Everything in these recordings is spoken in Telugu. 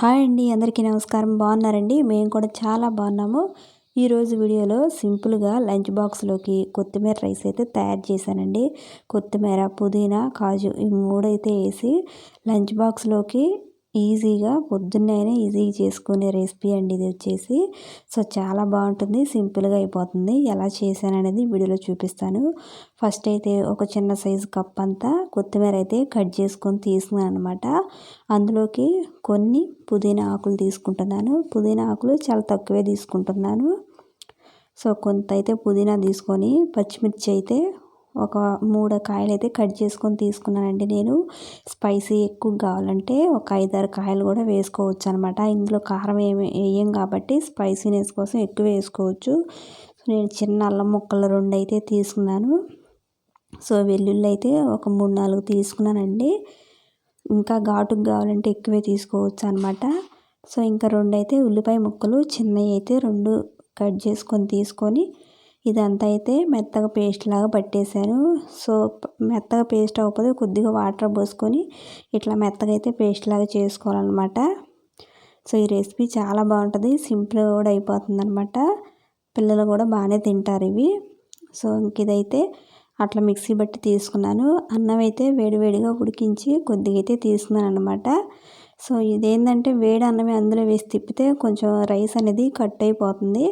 హాయ్ అండి అందరికీ నమస్కారం. బాగున్నారండి? మేము కూడా చాలా బాగున్నాము. ఈరోజు వీడియోలో సింపుల్గా లంచ్ బాక్స్లోకి కొత్తిమీర రైస్ అయితే తయారు చేశానండి. కొత్తిమీర పుదీనా కాజు ఈ మూడైతే వేసి లంచ్ బాక్స్లోకి ఈజీగా పొద్దున్నైనా ఈజీగా చేసుకునే రెసిపీ అండి ఇది వచ్చేసి. సో చాలా బాగుంటుంది సింపుల్గా అయిపోతుంది. ఎలా చేశాను అనేది వీడియోలో చూపిస్తాను. ఫస్ట్ అయితే ఒక చిన్న సైజు కప్ అంతా కొత్తిమీర అయితే కట్ చేసుకొని తీసుకున్నాను అనమాట అందులోకి కొన్ని పుదీనా ఆకులు తీసుకుంటున్నాను. పుదీనా ఆకులు చాలా తక్కువే తీసుకుంటున్నాను. సో కొంత అయితే పుదీనా తీసుకొని పచ్చిమిర్చి అయితే ఒక మూడు కాయలు అయితే కట్ చేసుకొని తీసుకున్నానండి నేను. స్పైసీ ఎక్కువ కావాలంటే ఒక ఐదారు కాయలు కూడా వేసుకోవచ్చు అనమాట ఇందులో కారం ఏమి వేయం కాబట్టి స్పైసీనెస్ కోసం ఎక్కువ వేసుకోవచ్చు. నేను చిన్న అల్లం ముక్కలు రెండు అయితే తీసుకున్నాను. సో వెల్లుల్లి అయితే ఒక మూడు నాలుగు తీసుకున్నానండి. ఇంకా ఘాటుకు కావాలంటే ఎక్కువే తీసుకోవచ్చు అనమాట సో ఇంకా రెండు అయితే ఉల్లిపాయ ముక్కలు చిన్నవి అయితే రెండు కట్ చేసుకొని తీసుకొని ఇదంతా అయితే మెత్తగా పేస్ట్ లాగా పట్టేశాను సో మెత్తగా పేస్ట్ అవ్వకపోతే కొద్దిగా వాటర్ పోసుకొని ఇట్లా మెత్తగా అయితే పేస్ట్ లాగా చేసుకోవాలన్నమాట. సో ఈ రెసిపీ చాలా బాగుంటుంది. సింపుల్గా కూడా అయిపోతుంది అనమాట పిల్లలు కూడా బాగానే తింటారు ఇవి. సో ఇంక ఇదైతే అట్లా మిక్సీ బట్టి తీసుకున్నాను. అన్నం అయితే వేడివేడిగా ఉడికించి కొద్దిగా అయితే తీసుకున్నాను అనమాట సో ఇదేంటంటే వేడి అన్నమే అందులో వేసి తిప్పితే కొంచెం రైస్ అనేది కట్ అయిపోతుంది.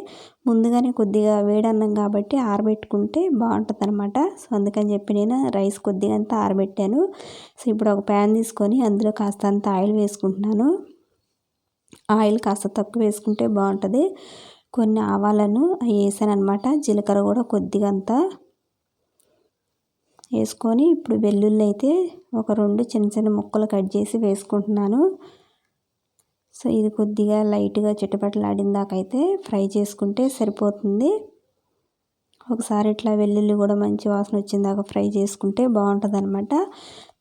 ముందుగానే కొద్దిగా వేడి అన్నం కాబట్టి ఆరబెట్టుకుంటే బాగుంటుంది అనమాట సో అందుకని చెప్పి నేను రైస్ కొద్దిగా అంతా ఆరబెట్టాను. సో ఇప్పుడు ఒక ప్యాన్ తీసుకొని అందులో కాస్త అంత ఆయిల్ వేసుకుంటున్నాను. ఆయిల్ కాస్త తక్కువ వేసుకుంటే బాగుంటుంది. కొన్ని ఆవాలను వేసాను అనమాట జీలకర్ర కూడా కొద్దిగా అంతా. వేసుకొని ఇప్పుడు వెల్లుల్లి అయితే ఒక రెండు చిన్న చిన్న ముక్కలు కట్ చేసి వేసుకుంటున్నాను. సో ఇది కొద్దిగా లైట్గా చిట్టపట్టలాడిన దాకైతే ఫ్రై చేసుకుంటే సరిపోతుంది. ఒకసారి ఇట్లా వెల్లుల్లి కూడా మంచి వాసన వచ్చిన దాకా ఫ్రై చేసుకుంటే బాగుంటుంది అనమాట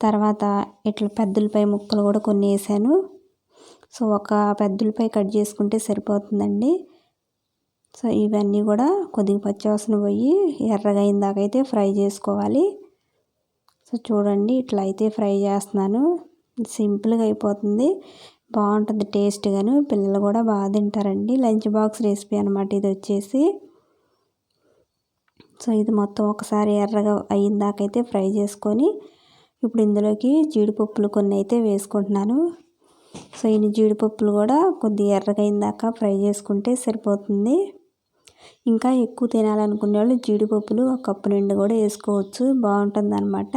తర్వాత ఇట్లా పెద్దలపై ముక్కలు కూడా కొన్ని వేసాను. సో ఒక పెద్దలపై కట్ చేసుకుంటే సరిపోతుందండి. సో ఇవన్నీ కూడా కొద్దిగా పచ్చివాసన పోయి ఎర్రగా అయిన ఫ్రై చేసుకోవాలి. సో చూడండి ఇట్లా అయితే ఫ్రై చేస్తున్నాను. సింపుల్గా అయిపోతుంది. బాగుంటుంది టేస్ట్గాను పిల్లలు కూడా బాగా తింటారండి. లంచ్ బాక్స్ రెసిపీ అనమాట ఇది వచ్చేసి. సో ఇది మొత్తం ఒకసారి ఎర్రగా అయిన దాకైతే ఫ్రై చేసుకొని ఇప్పుడు ఇందులోకి జీడిపప్పులు కొన్ని అయితే వేసుకుంటున్నాను. సో ఈ జీడిపప్పులు కూడా కొద్దిగా ఎర్రగా అయిన దాకా ఫ్రై చేసుకుంటే సరిపోతుంది. ఇంకా ఎక్కువ తినాలనుకునే వాళ్ళు జీడిపప్పులు ఒక కప్పు నిండు కూడా వేసుకోవచ్చు. బాగుంటుంది అనమాట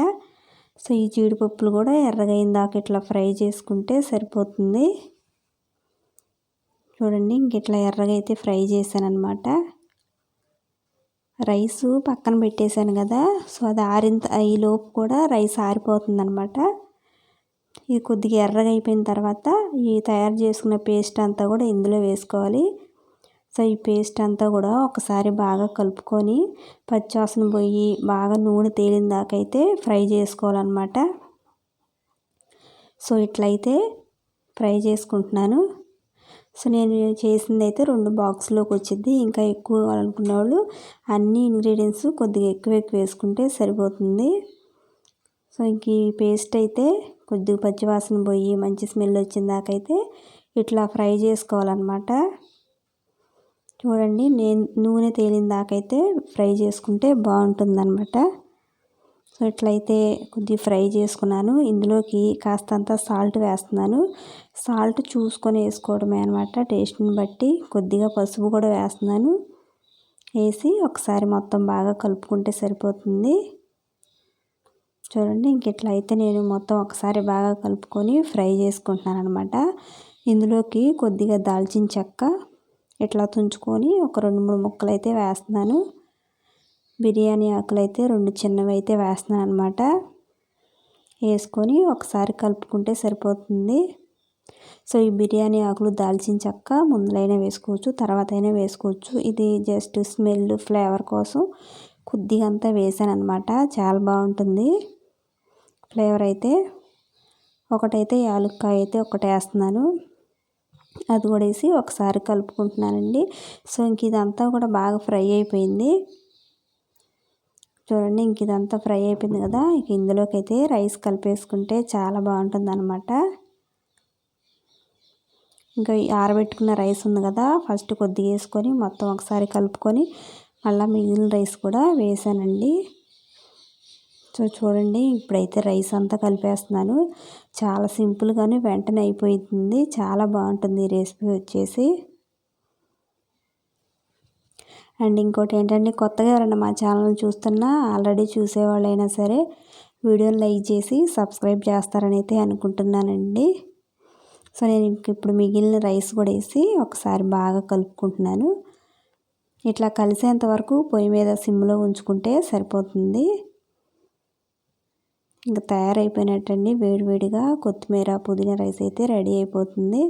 సో ఈ జీడిపప్పులు కూడా ఎర్రగా దాకా ఇట్లా ఫ్రై చేసుకుంటే సరిపోతుంది. చూడండి ఇంక ఇట్లా ఎర్రగా అయితే ఫ్రై చేశాను అనమాట రైస్ పక్కన పెట్టేశాను కదా సో అది ఆరింత ఈ లోపు కూడా రైస్ ఆరిపోతుంది అనమాట ఇది కొద్దిగా ఎర్రగా అయిపోయిన తర్వాత ఈ తయారు చేసుకున్న పేస్ట్ అంతా కూడా ఇందులో వేసుకోవాలి. సో ఈ పేస్ట్ అంతా కూడా ఒకసారి బాగా కలుపుకొని పచ్చివాసన పోయి బాగా నూనె తేలిన దాకైతే అయితే ఫ్రై చేసుకోవాలన్నమాట. సో ఇట్లయితే ఫ్రై చేసుకుంటున్నాను. సో నేను చేసింది అయితే రెండు బాక్స్లోకి వచ్చింది. ఇంకా ఎక్కువ కావాలనుకున్న వాళ్ళు అన్ని ఇంగ్రీడియంట్స్ కొద్దిగా ఎక్కువ ఎక్కువ వేసుకుంటే సరిపోతుంది. సో ఇంక ఈ పేస్ట్ అయితే కొద్దిగా పచ్చివాసన పోయి మంచి స్మెల్ వచ్చిన దాకైతే ఇట్లా ఫ్రై చేసుకోవాలన్నమాట. చూడండి నేను నూనె తేలిన దాకైతే ఫ్రై చేసుకుంటే బాగుంటుందన్నమాట. సో ఇట్లయితే కొద్దిగా ఫ్రై చేసుకున్నాను. ఇందులోకి కాస్తంత సాల్ట్ వేస్తున్నాను. సాల్ట్ చూసుకొని వేసుకోవడమే అనమాట టేస్ట్ని బట్టి కొద్దిగా పసుపు కూడా వేస్తున్నాను. వేసి ఒకసారి మొత్తం బాగా కలుపుకుంటే సరిపోతుంది. చూడండి ఇంక ఇట్లయితే నేను మొత్తం ఒకసారి బాగా కలుపుకొని ఫ్రై చేసుకుంటున్నాను అనమాట ఇందులోకి కొద్దిగా దాల్చిన చెక్క ఇట్లా తుంచుకొని ఒక రెండు మూడు ముక్కలు అయితే వేస్తున్నాను. బిర్యానీ ఆకులు అయితే రెండు చిన్నవి అయితే వేస్తున్నాను అనమాట వేసుకొని ఒకసారి కలుపుకుంటే సరిపోతుంది. సో ఈ బిర్యానీ ఆకులు దాల్చిన చెక్క ముందులైనా వేసుకోవచ్చు తర్వాత అయినా వేసుకోవచ్చు. ఇది జస్ట్ స్మెల్ ఫ్లేవర్ కోసం కొద్దిగా అంతా వేసాను అనమాట చాలా బాగుంటుంది. ఫ్లేవర్ అయితే ఒకటైతే యాలుక్కాయ అయితే ఒకటి వేస్తున్నాను అది కూడా వేసి ఒకసారి కలుపుకుంటున్నానండి. సో ఇంక ఇదంతా కూడా బాగా ఫ్రై అయిపోయింది. చూడండి ఇంక ఇదంతా ఫ్రై అయిపోయింది కదా. ఇక ఇందులోకి అయితే రైస్ కలిపేసుకుంటే చాలా బాగుంటుంది అనమాట ఇంకా ఆరబెట్టుకున్న రైస్ ఉంది కదా ఫస్ట్ కొద్దిగా వేసుకొని మొత్తం ఒకసారి కలుపుకొని మళ్ళీ మిగిలిన రైస్ కూడా వేసానండి. సో చూడండి. ఇప్పుడైతే రైస్ అంతా కలిపేస్తున్నాను. చాలా సింపుల్గానే వెంటనే అయిపోతుంది చాలా బాగుంటుంది ఈ రెసిపీ వచ్చేసి. అండ్ ఇంకోటి ఏంటంటే కొత్తగా ఎవరైనా మా ఛానల్ చూస్తున్నా ఆల్రెడీ చూసేవాళ్ళైనా సరే వీడియోని లైక్ చేసి సబ్స్క్రైబ్ చేస్తారని అయితే అనుకుంటున్నానండి. సో నేను ఇప్పుడు మిగిలిన రైస్ కూడా వేసి ఒకసారి బాగా కలుపుకుంటున్నాను. ఇట్లా కలిసేంత వరకు పొయ్యి మీద సిమ్లో ఉంచుకుంటే సరిపోతుంది. ఇంకా తయారైపోయినట్టండి వేడివేడిగా కొత్తిమీర పుదీనా రైస్ అయితే రెడీ అయిపోతుంది.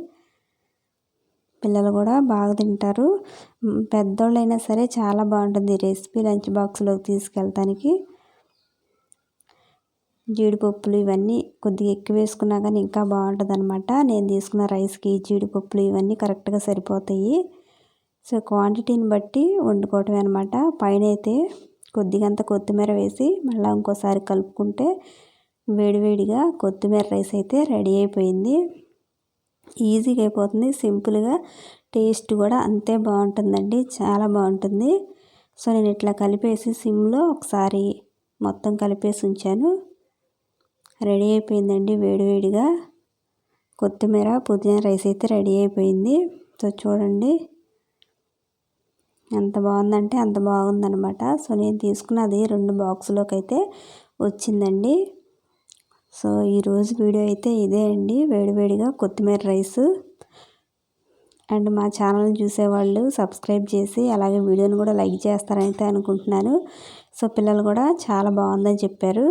పిల్లలు కూడా బాగా తింటారు. పెద్దోళ్ళైనా సరే చాలా బాగుంటుంది రెసిపీ లంచ్ బాక్స్లోకి తీసుకెళ్తానికి. జీడిపప్పులు ఇవన్నీ కొద్దిగా ఎక్కువ వేసుకున్నా కానీ ఇంకా బాగుంటుంది అనమాట నేను తీసుకున్న రైస్కి జీడిపప్పులు ఇవన్నీ కరెక్ట్గా సరిపోతాయి. సో క్వాంటిటీని బట్టి వండుకోవటమే అనమాట పైన అయితే కొద్దిగంత కొత్తిమీర వేసి మళ్ళీ ఇంకోసారి కలుపుకుంటే వేడివేడిగా కొత్తిమీర రైస్ అయితే రెడీ అయిపోయింది. ఈజీగా అయిపోతుంది. సింపుల్గా టేస్ట్ కూడా అంతే బాగుంటుందండి. చాలా బాగుంటుంది. సో నేను ఇట్లా కలిపేసి సిమ్లో ఒకసారి మొత్తం కలిపేసి ఉంచాను. రెడీ అయిపోయిందండి వేడివేడిగా కొత్తిమీర పుదీనా రైస్ అయితే రెడీ అయిపోయింది. సో చూడండి. ఎంత బాగుందంటే అంత బాగుందనమాట సో నేను తీసుకున్నది రెండు బాక్సులోకి అయితే వచ్చిందండి. సో ఈరోజు వీడియో అయితే ఇదే అండి. వేడివేడిగా కొత్తిమీర రైస్. అండ్ మా ఛానల్ చూసేవాళ్ళు సబ్స్క్రైబ్ చేసి అలాగే వీడియోని కూడా లైక్ చేస్తారని అయితే అనుకుంటున్నాను. సో పిల్లలు కూడా చాలా బాగుందని చెప్పారు.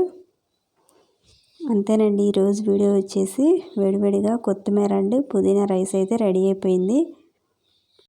అంతేనండి ఈరోజు వీడియో వచ్చేసి వేడివేడిగా కొత్తిమీర అండి పుదీనా రైస్ అయితే రెడీ అయిపోయింది.